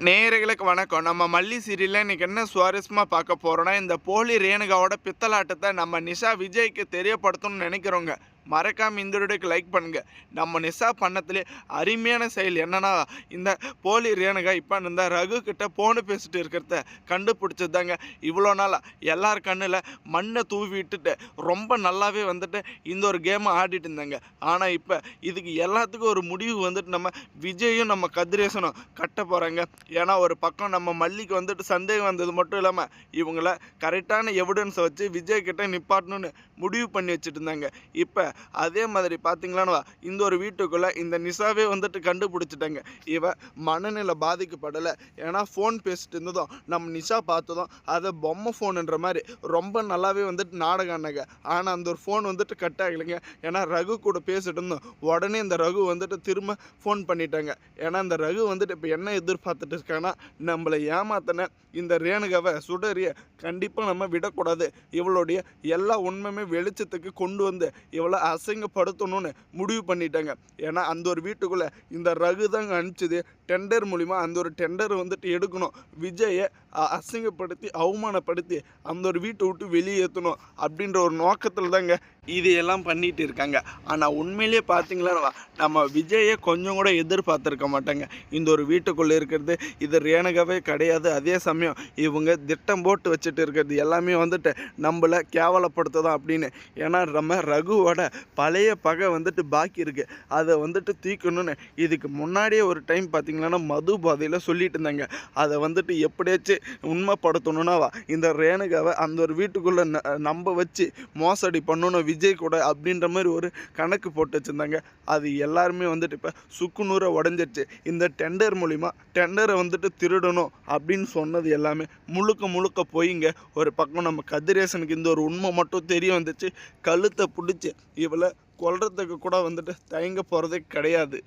நேயர்களுக்கு வணக்கம். நம்ம மல்லி சீரியலில் இன்றைக்கி என்ன சுவாரஸ்யமாக பார்க்க போகிறோன்னா இந்த போலி ரேணுகாவோட பித்தலாட்டத்தை நம்ம நிஷா விஜய்க்கு தெரியப்படுத்தணும்னு நினைக்கிறோங்க மறக்காமல் இந்த வீடியோக்கு லைக் பண்ணுங்கள் நம்ம நிசா பண்ணத்துலேயே அருமையான செயல் என்னன்னா இந்த போலி ரேணுகா இப்போ இந்த ரகு கிட்ட போன பேசிட்டு இருக்கிறத கண்டுபிடிச்சதாங்க இவ்வளோ நாளாக எல்லார் கண்ணில் மண்ணை தூவி விட்டுட்டு ரொம்ப நல்லாவே வந்துட்டு இந்த ஒரு கேமை ஆடிட்டு இருந்தாங்க. ஆனால் இப்போ இதுக்கு எல்லாத்துக்கும் ஒரு முடிவு வந்துட்டு நம்ம விஜயும் நம்ம கதிரேசனும் கட்ட போகிறாங்க ஏன்னா ஒரு பக்கம் நம்ம மல்லிக்கு வந்துட்டு சந்தேகம் வந்தது மட்டும் இல்லாமல் இவங்கள கரெக்டான எவிடன்ஸை வச்சு விஜய் கிட்ட நிப்பாட்டணும்னு முடிவு பண்ணி வச்சுட்டு இருந்தாங்க. இப்போ அதே மாதிரி பார்த்தீங்களான்னு இந்த ஒரு வீட்டுக்குள்ளே இந்த நிஷாவே வந்துட்டு கண்டுபிடிச்சிட்டாங்க. இவன் மனநிலை பாதிக்கப்படலை. ஏன்னா ஃபோன் பேசிட்டு இருந்ததும் நம்ம நிஷா பார்த்ததும் அதை பொம்மை ஃபோனுன்ற மாதிரி. ரொம்ப நல்லாவே வந்துட்டு நாடகம் ஆனாங்க. ஆனால் அந்த ஒரு ஃபோன் வந்துட்டு கட் ஆகலைங்க. ஏன்னா ரகு கூட பேசிட்டு இருந்தோம். உடனே இந்த ரகு வந்துட்டு திரும்ப ஃபோன் பண்ணிட்டாங்க. ஏன்னா இந்த ரகு வந்துட்டு இப்போ என்ன எதிர்பார்த்துட்டு இருக்கான்னா நம்மளை ஏமாத்தின இந்த ரேணுகாவை சுடறிய கண்டிப்பாக நம்ம விடக்கூடாது. இவளுடைய எல்லா உண்மையுமே வெளிச்சத்துக்கு கொண்டு வந்து இவளை அசிங்கப்படுத்தணும்னு முடிவு பண்ணிட்டாங்க. ஏன்னா அந்த ஒரு வீட்டுக்குள்ளே இந்த ரகு தாங்க அனுப்பிச்சது. டெண்டர் மூலிமா அந்த ஒரு டெண்டர் வந்துட்டு எடுக்கணும். விஜயை அசிங்கப்படுத்தி அவமானப்படுத்தி அந்த ஒரு வீட்டை விட்டு வெளியேற்றணும் அப்படின்ற ஒரு நோக்கத்தில் தாங்க இதையெல்லாம் பண்ணிகிட்டு இருக்காங்க. ஆனால் உண்மையிலேயே பார்த்தீங்களா நம்ம விஜயை கொஞ்சம் கூட எதிர்பார்த்துருக்க மாட்டாங்க. இந்த ஒரு வீட்டுக்குள்ளே இருக்கிறது இது ரேணுகாவே கிடையாது. அதே சமயம் இவங்க திட்டம் போட்டு வச்சுட்டு இருக்கிறது எல்லாமே வந்துட்டு நம்மளை கேவலப்படுத்துதான் அப்படின்னு. ஏன்னா நம்ம ரகுவோட பழைய பகை வந்துட்டு பாக்கி இருக்குது அதை வந்துட்டு தீக்கணும்னு இதுக்கு முன்னாடியே ஒரு டைம் பார்த்தீங்கன்னா மது பாதையில் சொல்லிட்டு இருந்தாங்க. அதை வந்துட்டு எப்படியாச்சும் உண்மைப்படுத்தணும்னா இந்த ரேணுகாவை அந்த ஒரு வீட்டுக்குள்ளே நம்ப வச்சு மோசடி பண்ணணும் விஜய் கூட அப்படின்ற மாதிரி ஒரு கணக்கு போட்டு வச்சுருந்தாங்க. அது எல்லாருமே வந்துட்டு இப்போ சுக்குநூறை உடஞ்சிருச்சு. இந்த டெண்டர் மூலிமா டெண்டரை வந்துட்டு திருடணும் அப்படின்னு சொன்னது எல்லாமே முழுக்க முழுக்க போயிங்க ஒரு பக்கம் நம்ம கதிரேசனுக்கு இந்த ஒரு உண்மை மட்டும் தெரிய வந்துச்சு. கழுத்தை பிடிச்சி இவளை கொல்றதுக்கு கூட வந்துட்டு தயங்க போகிறதே கிடையாது.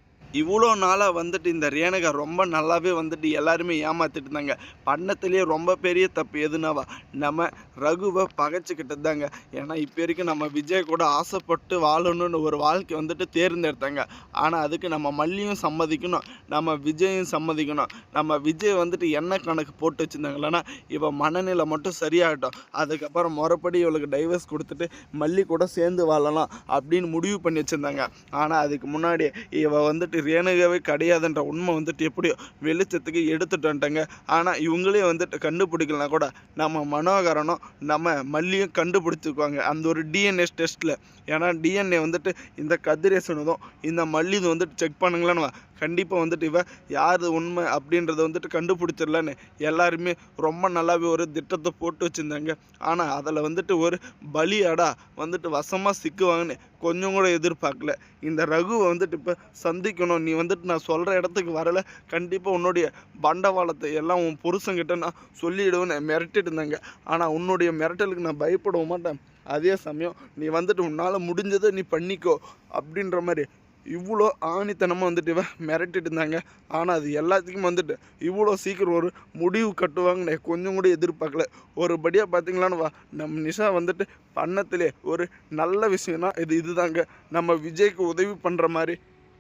இவ்வளோ நாளாக வந்துட்டு இந்த ரேணுகா ரொம்ப நல்லாவே வந்துட்டு எல்லாருமே ஏமாத்திட்டு இருந்தாங்க பண்ணத்துலேயே ரொம்ப பெரிய தப்பு எதுனாவா? நம்ம ரகுவை பகைச்சிக்கிட்டு தாங்க ஏன்னா இப்போ வரைக்கும் நம்ம விஜய் கூட ஆசைப்பட்டு வாழணும்னு ஒரு வாழ்க்கை வந்துட்டு தேர்ந்தெடுத்தாங்க. ஆனால் அதுக்கு நம்ம மல்லியும் சம்மதிக்கணும். நம்ம விஜயும் சம்மதிக்கணும். நம்ம விஜய் வந்துட்டு என்ன கணக்கு போட்டு வச்சுருந்தாங்களேன்னா இவன் மனநிலை மட்டும் சரியாகட்டும். அதுக்கப்புறம் முறைப்படி இவளுக்கு டைவர்ஸ் கொடுத்துட்டு மல்லி கூட சேர்ந்து வாழலாம் அப்படின்னு முடிவு பண்ணி வச்சுருந்தாங்க. ஆனால் அதுக்கு முன்னாடி இவள் வந்துட்டு ரேணுகாவே கிடையாதுன்ற உண்மை வந்துட்டு எப்படியோ வெளிச்சத்துக்கு எடுத்துட்டு வந்துட்டாங்க ஆனால் இவங்களே வந்துட்டு கண்டுபிடிக்கலாம் கூட நம்ம மனோகரனும் நம்ம மல்லியும் கண்டுபிடிச்சிக்குவாங்க அந்த ஒரு டிஎன்ஏ டெஸ்ட்டில் ஏன்னா டிஎன்ஏ வந்துட்டு இந்த கதிரேசனதும் இந்த மல்லிது வந்துட்டு செக் பண்ணுங்களேன்னு கண்டிப்பாக வந்துட்டு இவ யார் உண்மை அப்படின்றத வந்துட்டு கண்டுபிடிச்சிடலான்னு எல்லாருமே ரொம்ப நல்லாவே ஒரு திட்டத்தை போட்டு வச்சுருந்தாங்க. ஆனால் அதில் வந்துட்டு ஒரு பலியாடா வந்துட்டு வசமாக சிக்குவாங்கன்னு கொஞ்சம் கூட எதிர்பார்க்கல. இந்த ரகுவை வந்துட்டு இப்போ சந்திக்கணும். நீ வந்துட்டு நான் சொல்கிற இடத்துக்கு வரல. கண்டிப்பாக உன்னுடைய பண்டவாளத்தை எல்லாம் உன் புருஷன்கிட்ட நான் சொல்லிவிடுவேன்னு மிரட்டிட்டு இருந்தாங்க. ஆனால் உன்னுடைய மிரட்டலுக்கு நான் பயப்படவும் மாட்டேன். அதே சமயம் நீ வந்துட்டு உன்னால் முடிஞ்சதை நீ பண்ணிக்கோ அப்படின்ற மாதிரி இவ்வளோ ஆணித்தனமாக வந்துட்டு இவன் மிரட்டிட்டு இருந்தாங்க. ஆனால் அது எல்லாத்துக்கும் வந்துட்டு இவ்வளோ சீக்கிரம் ஒரு முடிவு கட்டுவாங்கன்னு கொஞ்சம் கூட எதிர்பார்க்கல. ஒரு படியாக பார்த்தீங்களான்னு வா நம்ம நிஷா வந்துட்டு பண்ணத்திலே ஒரு நல்ல விஷயம்னா இது இதுதாங்க. நம்ம விஜய்க்கு உதவி பண்ணுற மாதிரி.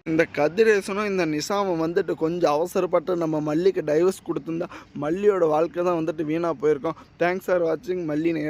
இந்த கதிரேசனும் இந்த நிசாமும் வந்துட்டு கொஞ்சம் அவசரப்பட்டு நம்ம மல்லிக்கு டைவர்ஸ் கொடுத்துருந்தா மல்லியோட வாழ்க்கை தான் வந்துட்டு வீணாக போயிருக்கோம். தேங்க்ஸ் ஃபார் வாட்சிங் மல்லி நேர்